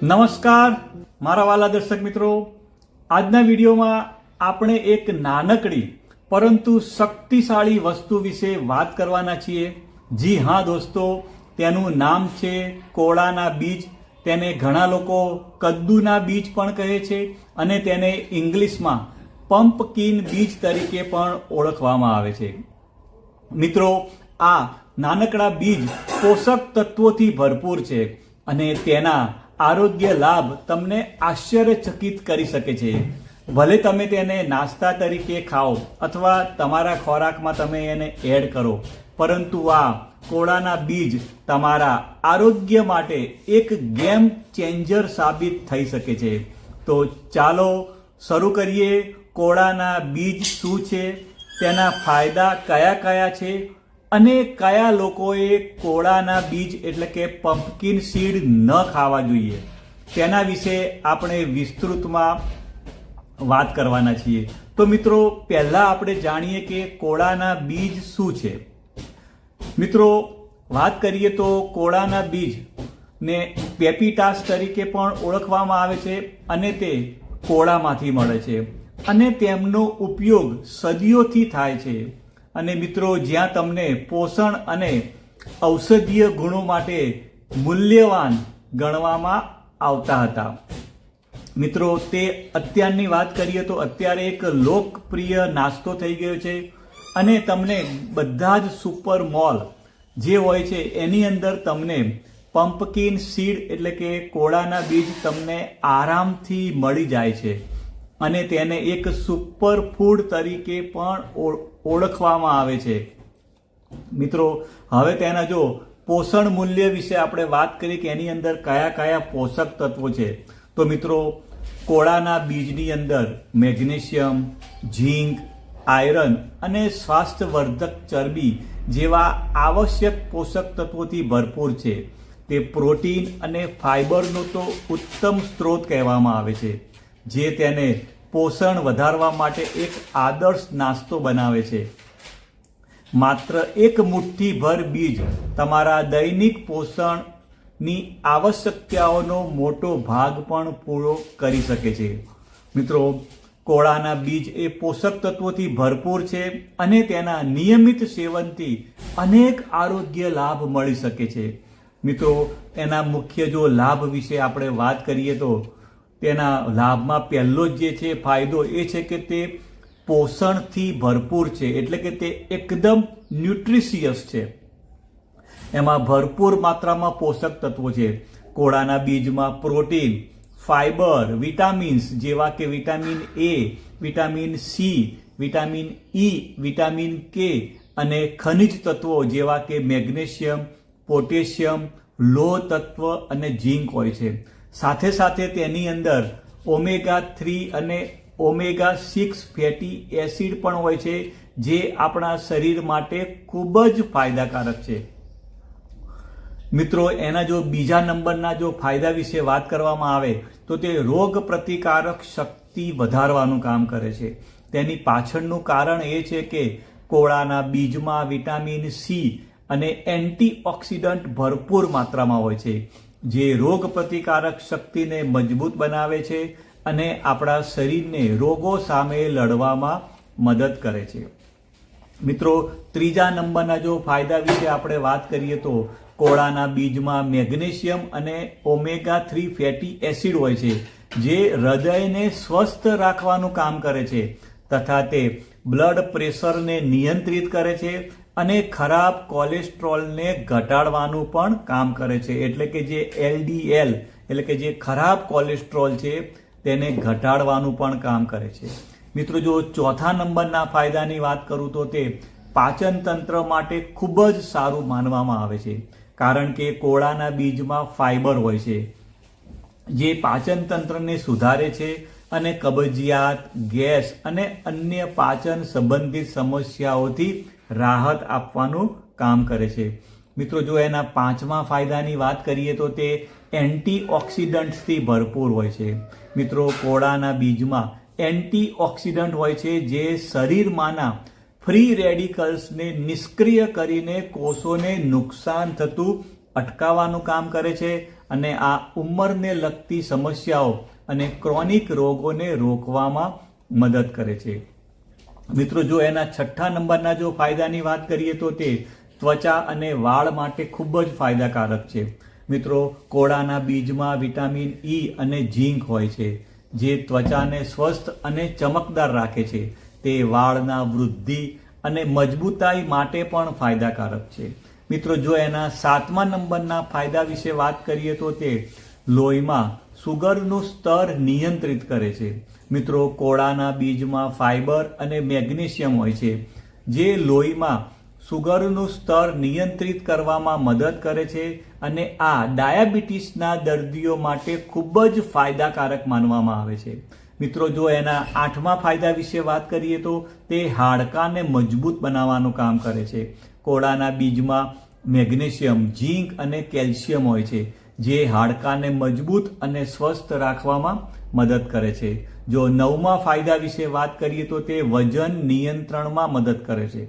નમસ્કાર, મારા વાલા દર્શક મિત્રો. આજના વિડીયોમાં આપણે એક નાનકડી, પરંતુ શક્તિશાળી વસ્તુ વિશે વાત કરવાના છીએ. જી હા, દોસ્તો, તેનું નામ છે કોળાના બીજ. તેને ઘણા લોકો કદ્દુના બીજ પણ કહે છે અને તેને ઇંગ્લિશમાં પમ્પકિન બીજ તરીકે પણ ઓળખવામાં આવે છે. મિત્રો, આ નાનકડા બીજ પોષક તત્વોથી ભરપૂર છે અને તેના આરોગ્ય લાભ તમને આશ્ચર્યચકિત કરી શકે છે. ભલે તમે તેને નાસ્તા તરીકે ખાઓ અથવા તમારા ખોરાકમાં તમે એને એડ કરો, પરંતુ આ કોળાના બીજ તમારા આરોગ્ય માટે એક ગેમ ચેન્જર સાબિત થઈ શકે છે. તો ચાલો શરૂ કરીએ. કોળાના બીજ શું છે? તેના ફાયદા કયા કયા છે? અને કયા લોકોએ કોળાના બીજ એટલે કે પમ્પકિન સીડ ન ખાવા જોઈએ? તેના વિશે આપણે વિસ્તૃતમાં વાત કરવાના છીએ. તો મિત્રો, પહેલા આપણે જાણીએ કે કોળાના બીજ શું છે. મિત્રો, વાત કરીએ તો કોળાના બીજ ને પેપીટાસ તરીકે પણ ઓળખવામાં આવે છે અને તે કોળામાંથી મળે છે. અને તેમનો ઉપયોગ સદીઓથી થાય છે. અને મિત્રો, જ્યાં તમને પોષણ અને ઔષધીય ગુણો માટે મૂલ્યવાન ગણવામાં આવતા હતા. મિત્રો, તે અત્યારની વાત કરીએ તો અત્યારે એક લોકપ્રિય નાસ્તો થઈ ગયો છે અને તમને બધા જ સુપર મોલ જે હોય છે, એની અંદર તમને પમ્પકિન સીડ એટલે કે કોળાના બીજ તમને આરામથી મળી જાય છે. અને તેને એક સુપર ફૂડ તરીકે પણ ઓળ- ઓળખવામાં આવે છે. મિત્રો, હવે તેના જો પોષણ મૂલ્ય વિશે આપણે વાત કરીએ કે એની અંદર કયા કયા પોષક તત્વો છે. તો મિત્રો, કોળાના બીજની અંદર મેગ્નેશિયમ, ઝીંક, આયરન અને સ્વાસ્થ્યવર્ધક ચરબી જેવા આવશ્યક પોષક તત્વોથી ભરપૂર છે. તે પ્રોટીન અને ફાઇબરનો તો ઉત્તમ સ્ત્રોત કહેવામાં આવે છે. જે તેને પોષણ વધારવા માટે એક આદર્શ નાસ્તો બનાવે છે. માત્ર એક મુઠ્ઠી ભર બીજ તમારા દૈનિક પોષણની આવશ્યકતાઓનો મોટો ભાગ પણ પૂરો કરી શકે છે. મિત્રો, કોળાના બીજ એ પોષક તત્વોથી ભરપૂર છે અને તેના નિયમિત સેવનથી અનેક આરોગ્ય લાભ મળી શકે છે. મિત્રો, એના મુખ્ય જો લાભ વિશે આપણે વાત કરીએ તો તેના લાભમાં પહેલો જ છે, ફાયદો એ છે કે તે પોષણથી ભરપૂર છે, એટલે કે તે એકદમ ન્યુટ્રિશિયસ છે. એમાં ભરપૂર માત્રામાં પોષક તત્વો છે. કોળાના બીજમાં પ્રોટીન ફાઇબર વિટામિન્સ, જેવા કે vitamin A, vitamin C, vitamin E, vitamin K અને ખનિજ તત્વો જેવા કે મેગ્નેશિયમ, પોટેશિયમ, લોહ તત્વ અને ઝીંક હોય છે. સાથે સાથે તેની અંદર ઓમેગા થ્રી અને ઓમેગા સિક્સ ફેટી એસિડ પણ હોય છે, જે આપણા શરીર માટે ખૂબ જ ફાયદાકારક છે. મિત્રો, એના જો બીજા નંબરના જો ફાયદા વિશે વાત કરવામાં આવે, તો તે રોગ પ્રતિકારક શક્તિ વધારવાનું કામ કરે છે. તેની પાછળનું કારણ એ છે કે કોળાના બીજમાં વિટામિન સી અને એન્ટીઓક્સિડન્ટ ભરપૂર માત્રામાં હોય છે. જે રોગ પ્રતિકારક શક્તિને મજબૂત બનાવે છે અને આપણા શરીરને રોગો સામે લડવામાં મદદ કરે છે. મિત્રો, ત્રીજા નંબરના જો ફાયદા વિશે આપણે વાત કરીએ તો કોળાના બીજમાં મેગ્નેશિયમ અને ઓમેગા થ્રી ફેટી એસિડ હોય છે, જે હૃદયને સ્વસ્થ રાખવાનું કામ કરે છે તથા તે બ્લડ પ્રેશરને નિયંત્રિત કરે છે અને ખરાબ કોલેસ્ટ્રોલને ઘટાડવાનું પણ કામ કરે છે. એટલે કે જે એલડીએલ, એટલે કે જે ખરાબ કોલેસ્ટ્રોલ છે, તેને ઘટાડવાનું પણ કામ કરે છે. મિત્રો, જો ચોથા નંબરના ફાયદાની વાત કરું તો તે પાચન તંત્ર માટે ખૂબ જ સારું માનવામાં આવે છે. કારણ કે કોળાના બીજમાં ફાઇબર હોય છે. જે પાચન તંત્રને સુધારે છે અને કબજિયાત, ગેસ અને અન્ય પાચન સંબંધિત સમસ્યાઓથી રાહત આપવાનું કામ કરે છે. મિત્રો, જો એના પાંચમા ફાયદાની વાત કરીએ તો તે એન્ટીઓક્સિડન્ટ્સથી ભરપૂર હોય છે. મિત્રો, કોળાના બીજમાં એન્ટીઓક્સિડન્ટ હોય છે જે શરીરમાંના ફ્રી રેડિકલ્સને નિષ્ક્રિય કરીને કોષોને નુકસાન થતું અટકાવવાનું કામ કરે છે. અને આ ઉંમરને લગતી સમસ્યાઓ અને ક્રોનિક રોગોને રોકવામાં મદદ કરે છે. મિત્રો, જો એના છઠ્ઠા નંબરના જો ફાયદાની વાત કરીએ તો તે ત્વચા અને વાળ માટે ખૂબ જ ફાયદાકારક છે. મિત્રો, કોળાના બીજમાં વિટામિન ઈ અને ઝીંક હોય છે, જે ત્વચાને સ્વસ્થ અને ચમકદાર રાખે છે. તે વાળના વૃદ્ધિ અને મજબૂતાઈ માટે પણ ફાયદાકારક છે. મિત્રો, જો એના સાતમા નંબરના ફાયદા વિશે વાત કરીએ તો તે લોહીમાં સુગરનું સ્તર નિયંત્રિત કરે છે. મિત્રો, કોળાના બીજમાં ફાઇબર અને મેગ્નેશિયમ હોય છે, જે લોહીમાં સુગરનું સ્તર નિયંત્રિત કરવામાં મદદ કરે છે અને આ ડાયાબિટીસના દર્દીઓ માટે ખૂબ જ ફાયદાકારક માનવામાં આવે છે. મિત્રો, જો એના આઠમા ફાયદા વિશે વાત કરીએ તો તે હાડકાને મજબૂત બનાવવાનું કામ કરે છે. કોળાના બીજમાં મેગ્નેશિયમ, ઝીંક અને કેલ્શિયમ હોય છે, જે હાડકાને મજબૂત અને સ્વસ્થ રાખવામાં મદદ કરે છે. જો નવમા ફાયદા વિશે વાત કરીએ તો તે વજન નિયંત્રણમાં મદદ કરે છે.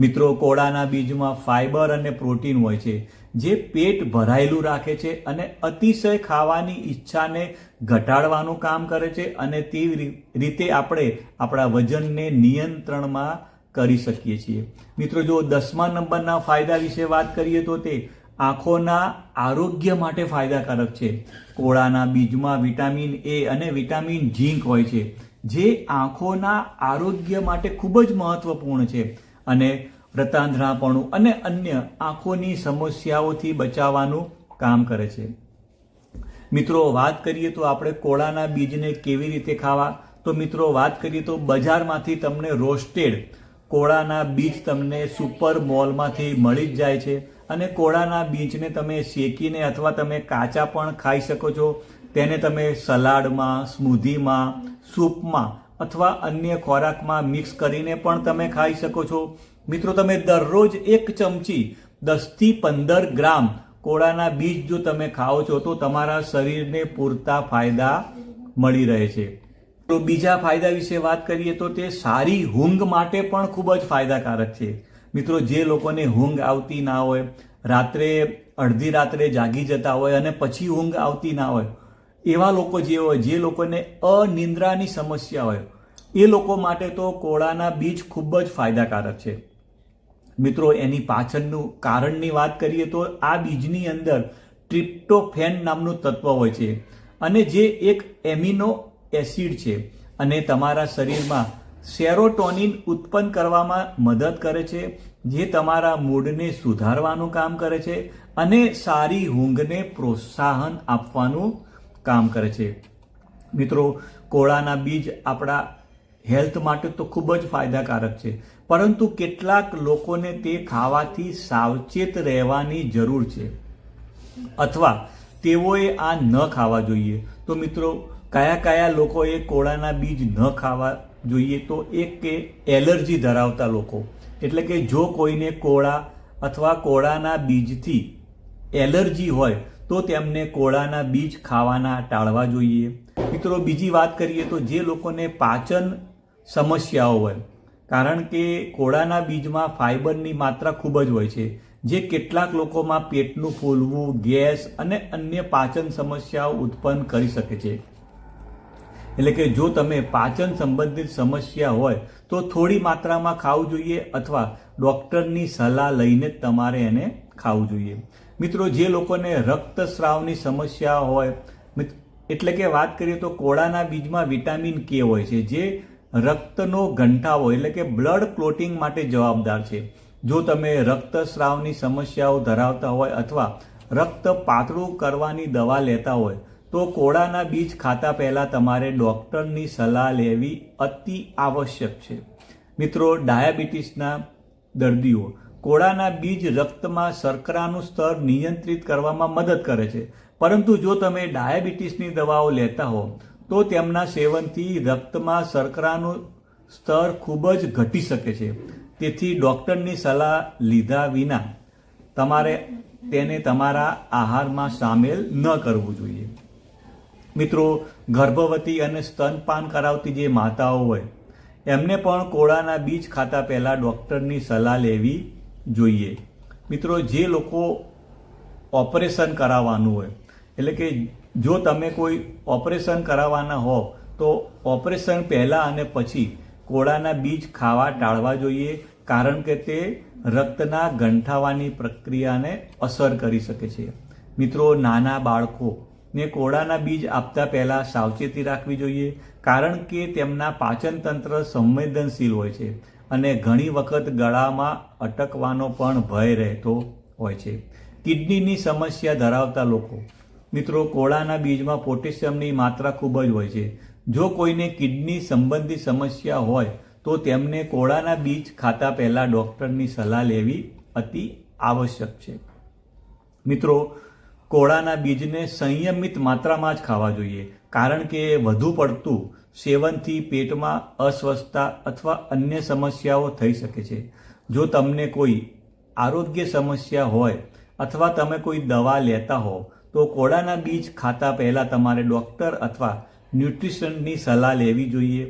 મિત્રો, કોળાના બીજમાં ફાઇબર અને પ્રોટીન હોય છે, જે પેટ ભરાયેલું રાખે છે અને અતિશય ખાવાની ઈચ્છાને ઘટાડવાનું કામ કરે છે અને તે રીતે આપણે આપણા વજનને નિયંત્રણમાં કરી શકીએ છીએ. મિત્રો, જો દસમા નંબરના ફાયદા વિશે વાત કરીએ તો તે આંખોના આરોગ્ય માટે ફાયદાકારક છે. કોળાના બીજમાં વિટામિન એ અને વિટામિન ઝીંક હોય છે, જે આંખોના આરોગ્ય માટે ખૂબ જ મહત્વપૂર્ણ છે અને રતાંધણાપણું અને અન્ય આંખોની સમસ્યાઓથી બચાવવાનું કામ કરે છે. મિત્રો, વાત કરીએ તો આપણે કોળાના બીજને કેવી રીતે ખાવા? તો મિત્રો, વાત કરીએ તો બજારમાંથી તમને રોસ્ટેડ કોળાના બીજ તમને સુપર મોલમાંથી મળી જ જાય છે. અને કોળાના બીજને તમે શેકીને અથવા તમે કાચા પણ ખાઈ શકો છો. તેને તમે સલાડમાં, સ્મૂધીમાં, સૂપમાં અથવા અન્ય ખોરાકમાં મિક્સ કરીને પણ તમે ખાઈ શકો છો. મિત્રો, તમે દરરોજ એક ચમચી દસથી પંદર ગ્રામ કોળાના બીજ જો તમે ખાઓ છો તો તમારા શરીરને પૂરતા ફાયદા મળી રહે છે. તો બીજા ફાયદા વિશે વાત કરીએ તો તે સારી ઊંઘ માટે પણ ખૂબ જ ફાયદાકારક છે. મિત્રો, જે લોકોને ઊંઘ આવતી ના હોય, રાત્રે, અડધી રાત્રે જાગી જતા હોય અને પછી ઊંઘ આવતી ના હોય, એવા લોકો જે હોય, જે લોકોને અનિંદ્રાની સમસ્યા હોય, એ લોકો માટે તો કોળાના બીજ ખૂબ જ ફાયદાકારક છે. મિત્રો, એની પાછળનું કારણની વાત કરીએ તો આ બીજની અંદર ટ્રિપ્ટોફેન નામનું તત્વ હોય છે અને જે એક એમિનો એસિડ છે અને તમારા શરીરમાં સેરોટોનિન ઉત્પન્ન કરવામાં મદદ કરે છે, જે તમારા મૂડને સુધારવાનું કામ કરે છે અને સારી ઊંઘને પ્રોત્સાહન આપવાનું કામ કરે છે. મિત્રો, કોળાના બીજ આપણા હેલ્થ માટે તો ખૂબ જ ફાયદાકારક છે, પરંતુ કેટલાક લોકોને તે ખાવાથી સાવચેત રહેવાની જરૂર છે. અથવા તેઓએ આ ન ખાવા જોઈએ. તો મિત્રો કયા કયા લોકોએ કોળાના બીજ ન ખાવા જોઈએ તો એક કે એલર્જી ધરાવતા લોકો. એટલે કે જો કોઈને કોળા અથવા કોળાના બીજથી એલર્જી હોય તો તેમને કોળાના બીજ ખાવાના ટાળવા જોઈએ. મિત્રો, બીજી વાત કરીએ તો જે લોકોને પાચન સમસ્યાઓ હોય, કારણ કે કોળાના બીજમાં ફાઇબરની માત્રા ખૂબ જ હોય છે, જે કેટલાક લોકોમાં પેટનું ફૂલવું, ગેસ અને અન્ય પાચન સમસ્યાઓ ઉત્પન્ન કરી શકે છે. એટલે કે જો તમે પાચન સંબંધિત સમસ્યા હોય, તો થોડી માત્રામાં ખાવું જોઈએ અથવા ડૉક્ટરની સલાહ લઈને જ તમારે એને ખાવું જોઈએ. મિત્રો, જે લોકોને રક્તસ્રાવની સમસ્યા હોય એટલે કે વાત કરીએ તો કોળાના બીજમાં વિટામિન કે હોય છે, જે રક્તનો ઘંટાવો એટલે કે બ્લડ ક્લોટિંગ માટે જવાબદાર છે. જો તમે રક્તસ્રાવની સમસ્યાઓ ધરાવતા હોય અથવા રક્ત પાતળું કરવાની દવા લેતા હોય તો કોળાના બીજ ખાતા પહેલાં તમારે ડૉક્ટરની સલાહ લેવી અતિ આવશ્યક છે. મિત્રો, ડાયાબિટીસના દર્દીઓ, કોળાના બીજ રક્તમાં શર્કરાનું સ્તર નિયંત્રિત કરવામાં મદદ કરે છે. પરંતુ જો તમે ડાયાબિટીસની દવાઓ લેતા હો, તો તેમના સેવનથી રક્તમાં શર્કરાનું સ્તર ખૂબ જ ઘટી શકે છે. તેથી ડૉક્ટરની સલાહ લીધા વિના તમારે તેને તમારા આહારમાં સામેલ ન કરવું જોઈએ. મિત્રો, ગર્ભવતી અને સ્તનપાન કરાવતી જે માતાઓ હોય, એમને પણ કોળાના બીજ ખાતા પહેલાં ડૉક્ટરની સલાહ લેવી જોઈએ. મિત્રો, જે લોકો ઓપરેશન કરાવવાનું હોય, એટલે કે જો તમે કોઈ ઓપરેશન કરાવવાના હો, તો ઓપરેશન પહેલાં અને પછી કોળાના બીજ ખાવા ટાળવા જોઈએ, કારણ કે તે રક્તના ગંઠાવાની પ્રક્રિયાને અસર કરી શકે છે. મિત્રો, નાના બાળકો ને કોળાના બીજ આપતા પહેલાં સાવચેતી રાખવી જોઈએ, કારણ કે તેમના પાચનતંત્ર સંવેદનશીલ હોય છે અને ઘણી વખત ગળામાં અટકવાનો પણ ભય રહેતો હોય છે. કિડનીની સમસ્યા ધરાવતા લોકો. મિત્રો, કોળાના બીજમાં પોટેશિયમની માત્રા ખૂબ જ હોય છે. જો કોઈને કિડની સંબંધી સમસ્યા હોય, તો તેમને કોળાના બીજ ખાતા પહેલાં ડૉક્ટરની સલાહ લેવી અતિ આવશ્યક છે. મિત્રો કોળાના બીજને સંયમિત માત્રામાં જ ખાવા જોઈએ, કારણ કે વધુ પડતું સેવનથી પેટમાં અસ્વસ્થતા અથવા અન્ય સમસ્યાઓ થઈ શકે છે. જો તમને કોઈ આરોગ્ય સમસ્યા હોય અથવા તમે કોઈ દવા લેતા હો, તો કોળાના બીજ ખાતા પહેલાં તમારે ડૉક્ટર અથવા ન્યુટ્રિશનની સલાહ લેવી જોઈએ.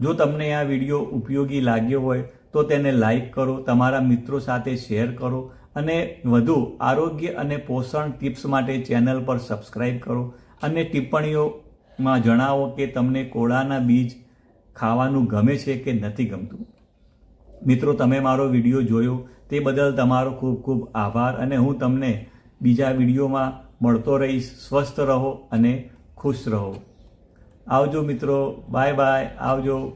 જો તમને આ વીડિયો ઉપયોગી લાગ્યો હોય, તો તેને લાઈક કરો, તમારા મિત્રો સાથે શેર કરો અને વધુ આરોગ્ય અને પોષણ ટિપ્સ માટે ચેનલ પર સબસ્ક્રાઈબ કરો અને ટિપ્પણીઓમાં જણાવો કે તમને કોળાના બીજ ખાવાનું ગમે છે કે નથી ગમતું. મિત્રો, તમે મારો વીડિયો જોયો તે બદલ તમારો ખૂબ ખૂબ આભાર અને હું તમને બીજા વિડીયોમાં મળતો રહીશ. સ્વસ્થ રહો અને ખુશ રહો. આવજો મિત્રો. Bye bye. આવજો.